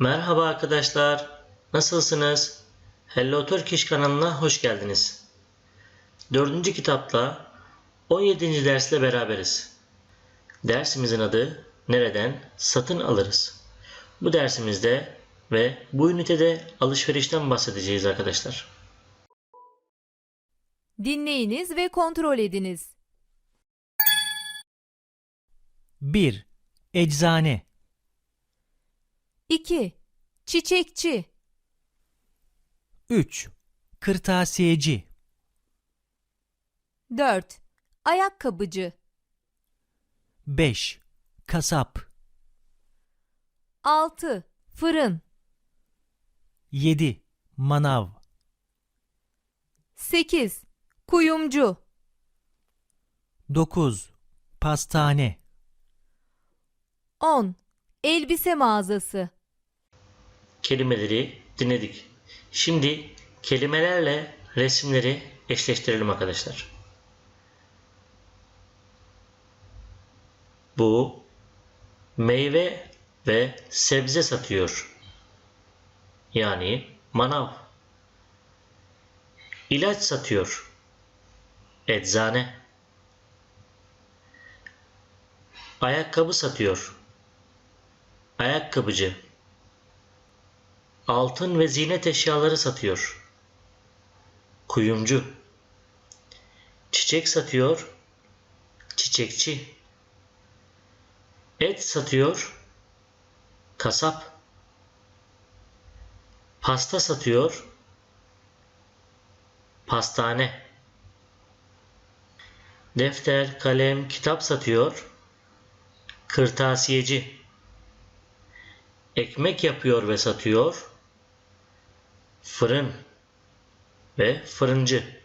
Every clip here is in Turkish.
Merhaba arkadaşlar. Nasılsınız? Hello Turkish kanalına hoş geldiniz. Dördüncü kitapla 17. dersle beraberiz. Dersimizin adı Nereden Satın Alırız. Bu dersimizde ve bu ünitede alışverişten bahsedeceğiz arkadaşlar. Dinleyiniz ve kontrol ediniz. 1. Eczane 2. Çiçekçi 3. Kırtasiyeci 4. Ayakkabıcı 5. Kasap 6. Fırın 7. Manav 8. Kuyumcu 9. Pastane 10. Elbise mağazası Kelimeleri dinledik. Şimdi kelimelerle resimleri eşleştirelim arkadaşlar. Bu meyve ve sebze satıyor. Yani manav. İlaç satıyor. Eczane. Ayakkabı satıyor. Ayakkabıcı. Altın ve ziynet eşyaları satıyor. Kuyumcu. Çiçek satıyor. Çiçekçi. Et satıyor. Kasap. Pasta satıyor. Pastane. Defter, kalem, kitap satıyor. Kırtasiyeci. Ekmek yapıyor ve satıyor. Fırın ve fırıncı.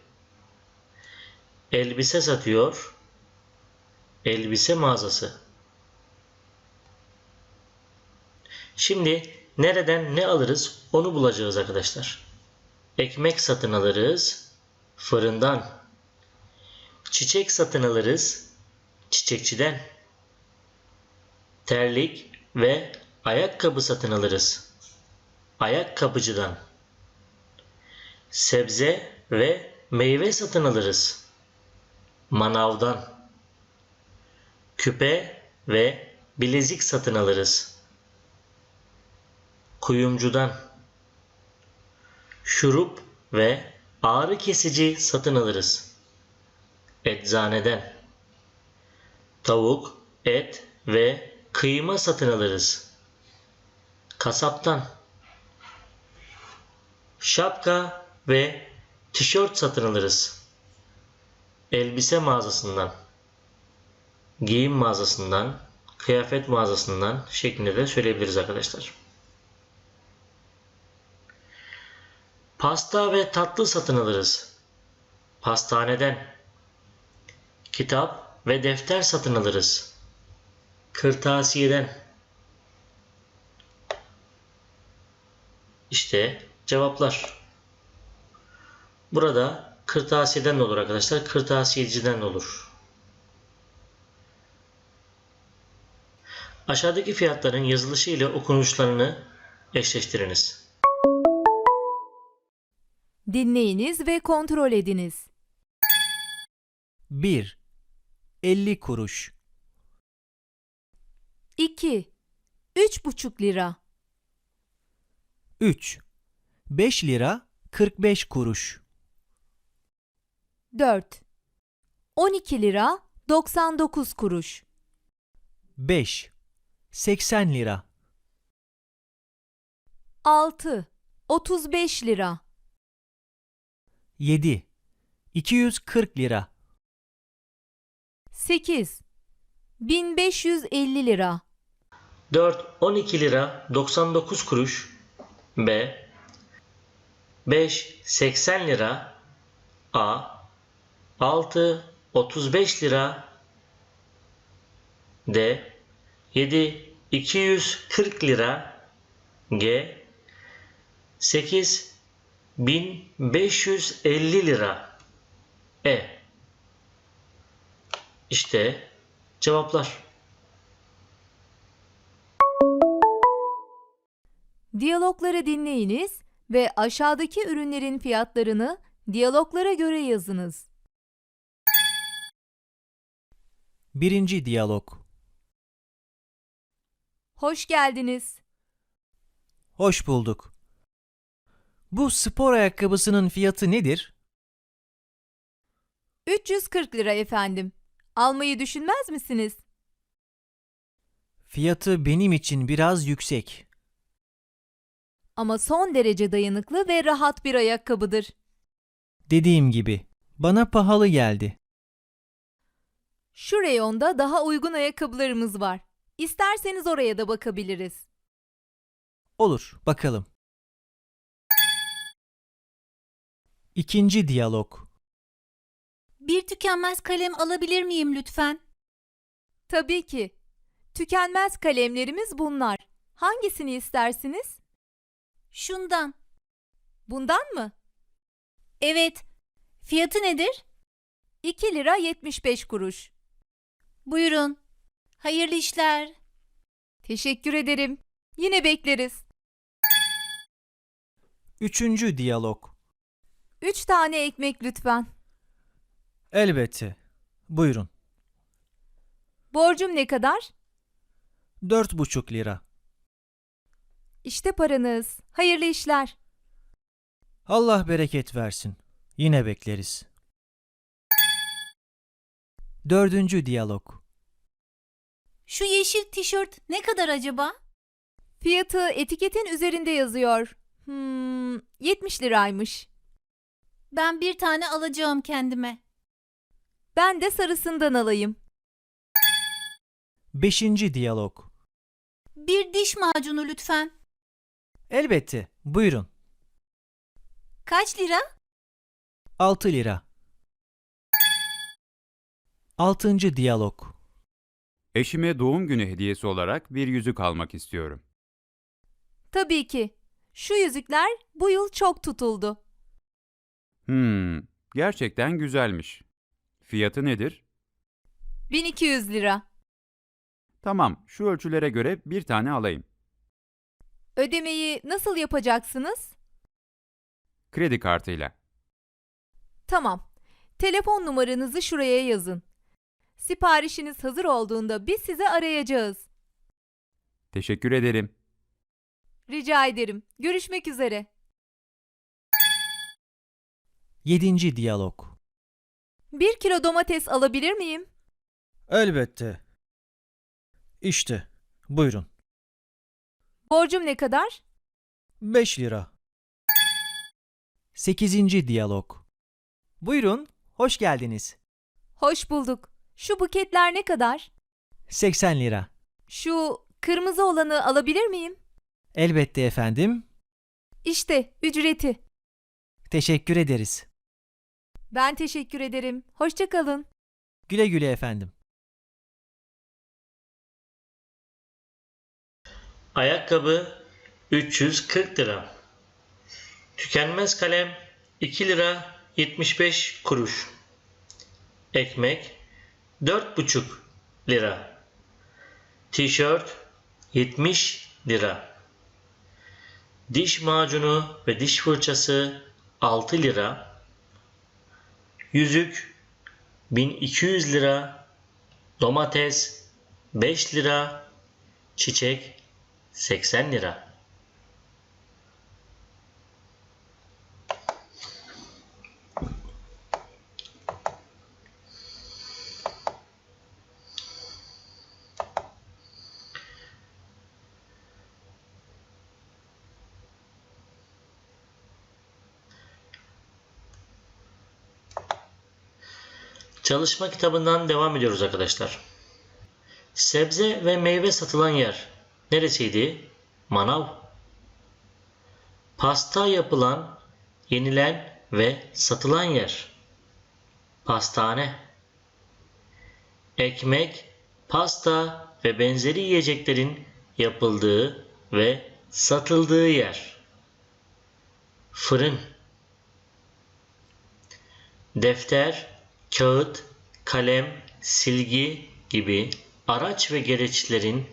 Elbise satıyor. Elbise mağazası. Şimdi nereden ne alırız onu bulacağız arkadaşlar. Ekmek satın alırız fırından. Çiçek satın alırız çiçekçiden. Terlik ve ayakkabı satın alırız ayakkabıcıdan. Sebze ve meyve satın alırız. Manavdan. Küpe ve bilezik satın alırız. Kuyumcudan. Şurup ve ağrı kesici satın alırız. Eczaneden. Tavuk, et ve kıyma satın alırız. Kasaptan şapka ve tişört satın alırız. Elbise mağazasından, giyim mağazasından, kıyafet mağazasından şeklinde de söyleyebiliriz arkadaşlar. Pasta ve tatlı satın alırız. Pastaneden. Kitap ve defter satın alırız. Kırtasiyeden. İşte cevaplar. Burada kırtasiyeden de olur arkadaşlar. Kırtasiyeciden de olur. Aşağıdaki fiyatların yazılışı ile okunuşlarını eşleştiriniz. Dinleyiniz ve kontrol ediniz. 1. 50 kuruş 2. 3,5 lira 3. 5 lira 45 kuruş 4. 12 lira 99 kuruş 5. 80 lira 6. 35 lira 7. 240 lira 8. 1550 lira 4 12 lira 99 kuruş B 5 80 lira A 6 35 lira D 7 240 lira G 8 1550 lira E İşte cevaplar. Diyalogları dinleyiniz ve aşağıdaki ürünlerin fiyatlarını diyaloglara göre yazınız. Birinci diyalog. Hoş geldiniz. Hoş bulduk. Bu spor ayakkabısının fiyatı nedir? 340 lira efendim. Almayı düşünmez misiniz? Fiyatı benim için biraz yüksek. Ama son derece dayanıklı ve rahat bir ayakkabıdır. Dediğim gibi, bana pahalı geldi. Şu reyonda daha uygun ayakkabılarımız var. İsterseniz oraya da bakabiliriz. Olur, bakalım. İkinci diyalog. Bir tükenmez kalem alabilir miyim lütfen? Tabii ki. Tükenmez kalemlerimiz bunlar. Hangisini istersiniz? Şundan. Bundan mı? Evet. Fiyatı nedir? 2 lira 75 kuruş. Buyurun. Hayırlı işler. Teşekkür ederim. Yine bekleriz. Üçüncü diyalog. 3 tane ekmek lütfen. Elbette. Buyurun. Borcum ne kadar? Dört buçuk lira. İşte paranız. Hayırlı işler. Allah bereket versin. Yine bekleriz. Dördüncü diyalog. Şu yeşil tişört ne kadar acaba? Fiyatı etiketin üzerinde yazıyor. Hmm, 70 liraymış. Ben bir tane alacağım kendime. Ben de sarısından alayım. Beşinci diyalog. Bir diş macunu lütfen. Elbette. Buyurun. Kaç lira? 6 lira. Altıncı diyalog. Eşime doğum günü hediyesi olarak bir yüzük almak istiyorum. Tabii ki. Şu yüzükler bu yıl çok tutuldu. Hmm, gerçekten güzelmiş. Fiyatı nedir? 1200 lira. Tamam, şu ölçülere göre bir tane alayım. Ödemeyi nasıl yapacaksınız? Kredi kartıyla. Tamam. Telefon numaranızı şuraya yazın. Siparişiniz hazır olduğunda biz sizi arayacağız. Teşekkür ederim. Rica ederim. Görüşmek üzere. Yedinci diyalog. Bir kilo domates alabilir miyim? Elbette. İşte. Buyurun. Borcum ne kadar? 5 lira. Sekizinci diyalog. Buyurun, hoş geldiniz. Hoş bulduk. Şu buketler ne kadar? 80 lira. Şu kırmızı olanı alabilir miyim? Elbette efendim. İşte ücreti. Teşekkür ederiz. Ben teşekkür ederim. Hoşça kalın. Güle güle efendim. Ayakkabı 340 lira. Tükenmez kalem 2 lira 75 kuruş. Ekmek 4,5 lira. Tişört 70 lira. Diş macunu ve diş fırçası 6 lira. Yüzük 1200 lira. Domates 5 lira. Çiçek 80 lira. Çalışma kitabından devam ediyoruz arkadaşlar. Sebze ve meyve satılan yer neresiydi? Manav. Pasta yapılan, yenilen ve satılan yer. Pastane. Ekmek, pasta ve benzeri yiyeceklerin yapıldığı ve satıldığı yer. Fırın. Defter, kağıt, kalem, silgi gibi araç ve gereçlerin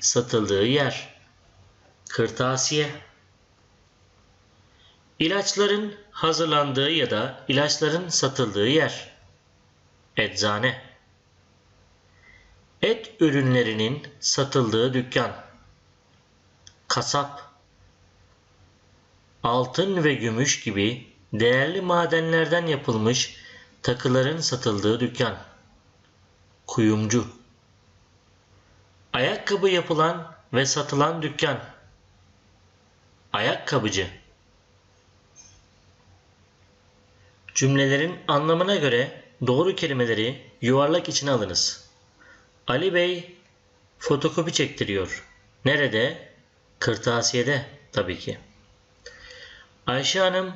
satıldığı yer. Kırtasiye. İlaçların hazırlandığı ya da ilaçların satıldığı yer. Eczane. Et ürünlerinin satıldığı dükkan. Kasap. Altın ve gümüş gibi değerli madenlerden yapılmış takıların satıldığı dükkan. Kuyumcu. Ayakkabı yapılan ve satılan dükkan. Ayakkabıcı. Cümlelerin anlamına göre doğru kelimeleri yuvarlak içine alınız. Ali Bey fotokopi çektiriyor. Nerede? Kırtasiyede tabii ki. Ayşe Hanım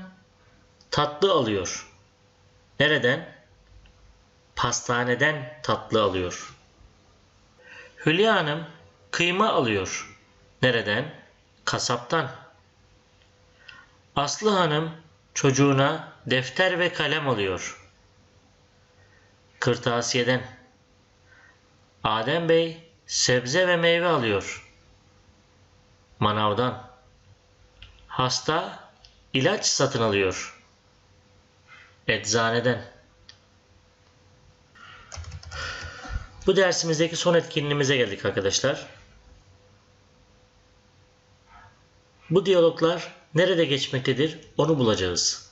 tatlı alıyor. Nereden? Pastaneden tatlı alıyor. Hülya Hanım kıyma alıyor. Nereden? Kasaptan. Aslı Hanım çocuğuna defter ve kalem alıyor. Kırtasiyeden. Adem Bey sebze ve meyve alıyor. Manavdan. Hasta ilaç satın alıyor. Eczaneden. Bu dersimizdeki son etkinliğimize geldik arkadaşlar. Bu diyaloglar nerede geçmektedir onu bulacağız.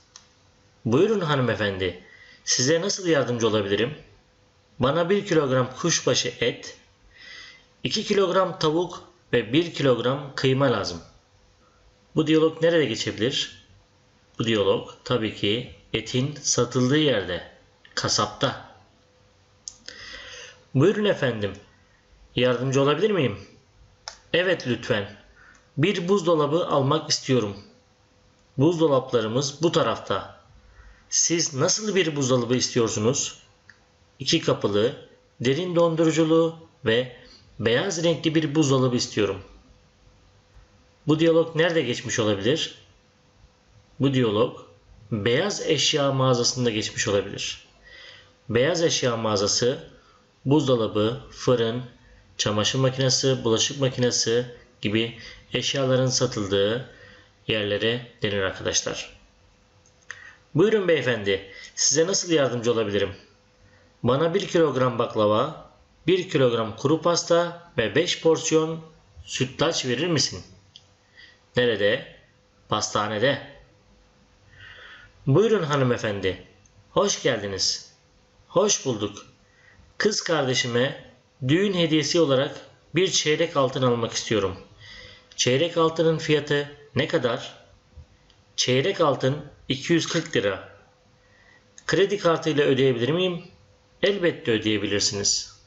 Buyurun hanımefendi. Size nasıl yardımcı olabilirim? Bana 1 kilogram kuşbaşı et, 2 kilogram tavuk ve 1 kilogram kıyma lazım. Bu diyalog nerede geçebilir? Bu diyalog tabii ki etin satıldığı yerde, kasapta. Buyurun efendim. Yardımcı olabilir miyim? Evet lütfen. Bir buzdolabı almak istiyorum. Buzdolaplarımız bu tarafta. Siz nasıl bir buzdolabı istiyorsunuz? İki kapılı, derin donduruculu ve beyaz renkli bir buzdolabı istiyorum. Bu diyalog nerede geçmiş olabilir? Bu diyalog beyaz eşya mağazasında geçmiş olabilir. Beyaz eşya mağazası buzdolabı, fırın, çamaşır makinesi, bulaşık makinesi gibi eşyaların satıldığı yerlere denir arkadaşlar. Buyurun beyefendi, size nasıl yardımcı olabilirim? Bana 1 kilogram baklava, 1 kilogram kuru pasta ve 5 porsiyon sütlaç verir misin? Nerede? Pastanede. Buyurun hanımefendi. Hoş geldiniz. Hoş bulduk. Kız kardeşime düğün hediyesi olarak bir çeyrek altın almak istiyorum. Çeyrek altının fiyatı ne kadar? Çeyrek altın 240 lira. Kredi kartıyla ödeyebilir miyim? Elbette ödeyebilirsiniz.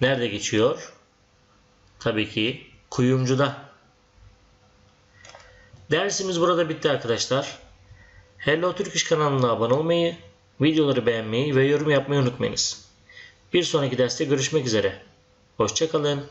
Nerede geçiyor? Tabii ki kuyumcuda. Dersimiz burada bitti arkadaşlar. Hello Turkish kanalına abone olmayı, videoları beğenmeyi ve yorum yapmayı unutmayınız. Bir sonraki derste görüşmek üzere. Hoşçakalın.